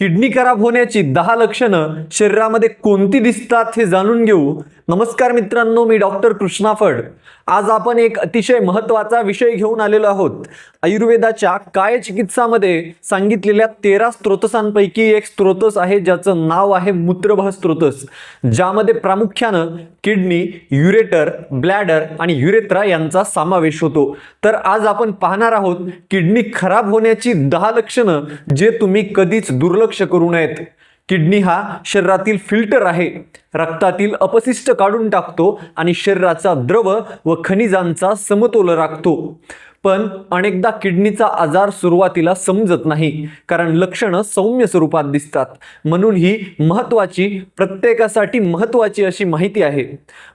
Kidney खराब होण्याची दहा लक्षणं शरीरामध्ये कोणती दिसतात हे जाणून घेऊ. नमस्कार मित्रांनो मी डॉक्टर कृष्णा फड. आज आपण एक अतिशय महत्त्वाचा विषय घेऊन आलेलो आहोत. आयुर्वेदाच्या काय चिकित्सामध्ये सांगितलेल्या तेरा स्त्रोतसांपैकी एक स्त्रोतस आहे ज्याचं नाव आहे मूत्रभ स्त्रोतस ज्यामध्ये प्रामुख्यानं किडनी युरेटर ब्लॅडर आणि युरेत्रा यांचा समावेश होतो. तर आज आपण पाहणार आहोत किडनी खराब होण्याची दहा लक्षणं जे तुम्ही कधीच दुर्लक्ष करू नयेत. किडनी हा शरीरातील फिल्टर आहे. रक्तातील अपशिष्ट काढून टाकतो आणि शरीराचा द्रव व खनिजांचा समतोल राखतो. पण अनेकदा किडनीचा आजार सुरुवातीला समजत नाही कारण लक्षणं सौम्य स्वरूपात दिसतात. म्हणून ही महत्त्वाची प्रत्येकासाठी महत्त्वाची अशी माहिती आहे.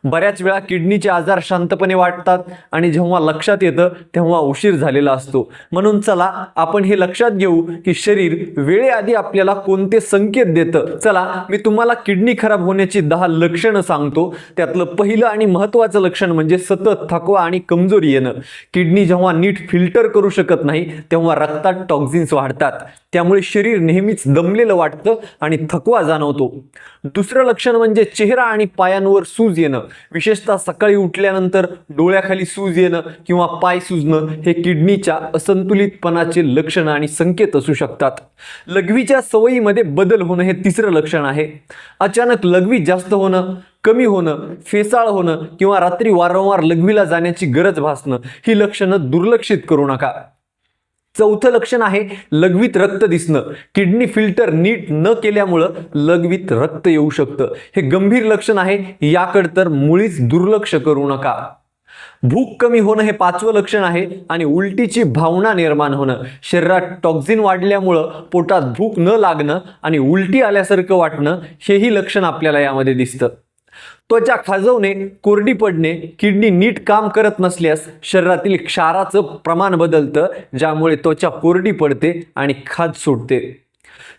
बऱ्याच वेळा किडनीचे आजार शांतपणे वाटतात आणि जेव्हा लक्षात येतं तेव्हा उशीर झालेला असतो. म्हणून चला आपण हे लक्षात घेऊ की शरीर वेळेआधी आपल्याला कोणते संकेत देतं. चला मी तुम्हाला किडनी खराब होण्याची दहा लक्षणं सांगतो. त्यातलं पहिलं आणि महत्त्वाचं लक्षण म्हणजे सतत थकवा आणि कमजोरी येणं. किडनी जेव्हा नीट फिल्टर करू शकत नाही तेव्हा रक्तात टॉक्झिन्स वाढतात. त्यामुळे शरीर नेहमीच दमलेलं वाटतं आणि थकवा जाणवतो. दुसरं लक्षण म्हणजे चेहरा आणि पायांवर सूज येणं. विशेषतः सकाळी उठल्यानंतर डोळ्याखाली सूज येणं किंवा पाय सुजणं हे किडनीच्या असंतुलितपणाचे लक्षण आणि संकेत असू शकतात. लघवीच्या सवयीमध्ये बदल होणं हे तिसरं लक्षण आहे. अचानक लघवी जास्त होणं कमी होणं फेसाळ होणं किंवा रात्री वारंवार लघवीला जाण्याची गरज भासणं ही लक्षणं दुर्लक्षित करू नका. चौथं लक्षण आहे लघवीत रक्त दिसणं. किडनी फिल्टर नीट न केल्यामुळं लघवीत रक्त येऊ शकतं. हे गंभीर लक्षण आहे याकडे तर मुळीच दुर्लक्ष करू नका. भूक कमी होणं हे पाचवं लक्षण आहे आणि उलटीची भावना निर्माण होणं. शरीरात टॉक्झिन वाढल्यामुळं पोटात भूक न लागणं आणि उलटी आल्यासारखं वाटणं हेही लक्षण आपल्याला यामध्ये दिसतं. त्वचा खाजवणे कोरडी पडणे किडनी नीट काम करत नसल्यास शरीरातील क्षाराचं प्रमाण बदलतं ज्यामुळे त्वचा कोरडी पडते आणि खाज सुटते.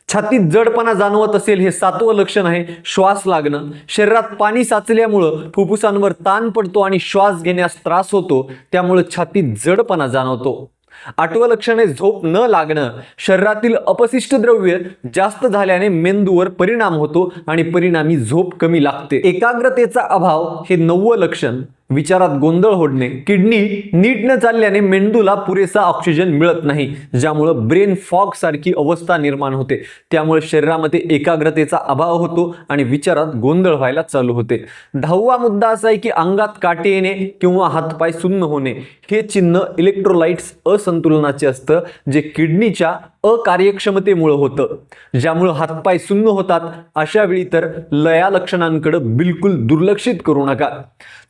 छातीत जडपणा जाणवत असेल हे सातवं लक्षण आहे श्वास लागणं. शरीरात पाणी साचल्यामुळं फुफ्फुसांवर ताण पडतो आणि श्वास घेण्यास त्रास होतो त्यामुळे छातीत जडपणा जाणवतो. आठवं लक्षण आहे झोप न लागणं शरीरातील अपशिष्ट द्रव्य जास्त झाल्याने मेंदूवर परिणाम होतो आणि परिणामी झोप कमी लागते. एकाग्रतेचा अभाव हे नववं लक्षण. विचारात गोंधळ होडणे किडनी नीट न चालल्याने मेंदूला पुरेसा ऑक्सिजन मिळत नाही ज्यामुळं ब्रेन फॉग सारखी अवस्था निर्माण होते. त्यामुळे शरीरामध्ये एकाग्रतेचा अभाव होतो आणि विचारात गोंधळ व्हायला चालू होते. दहावा मुद्दा असा आहे की अंगात काटे येणे किंवा हातपाय सुन्न होणे हे चिन्ह इलेक्ट्रोलाइट्स असंतुलनाचे असतं जे किडनीच्या अकार्यक्षमतेमुळं होतं. ज्यामुळं हातपाय सुन्न होतात अशा वेळी तर लया लक्षणांकडे बिलकुल दुर्लक्षित करू नका.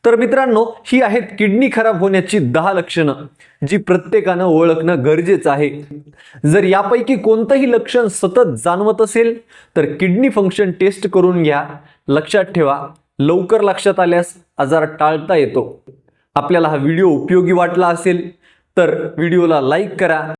तर मित्रांनो ही आहेत किडनी खराब होण्याची दहा लक्षणं जी प्रत्येकानं ओळखणं गरजेचं आहे. जर यापैकी कोणतंही लक्षण सतत जाणवत असेल तर किडनी फंक्शन टेस्ट करून घ्या. लक्षात ठेवा लवकर लक्षात आल्यास आजार टाळता येतो. आपल्याला हा व्हिडिओ उपयोगी वाटला असेल तर व्हिडिओला लाईक करा.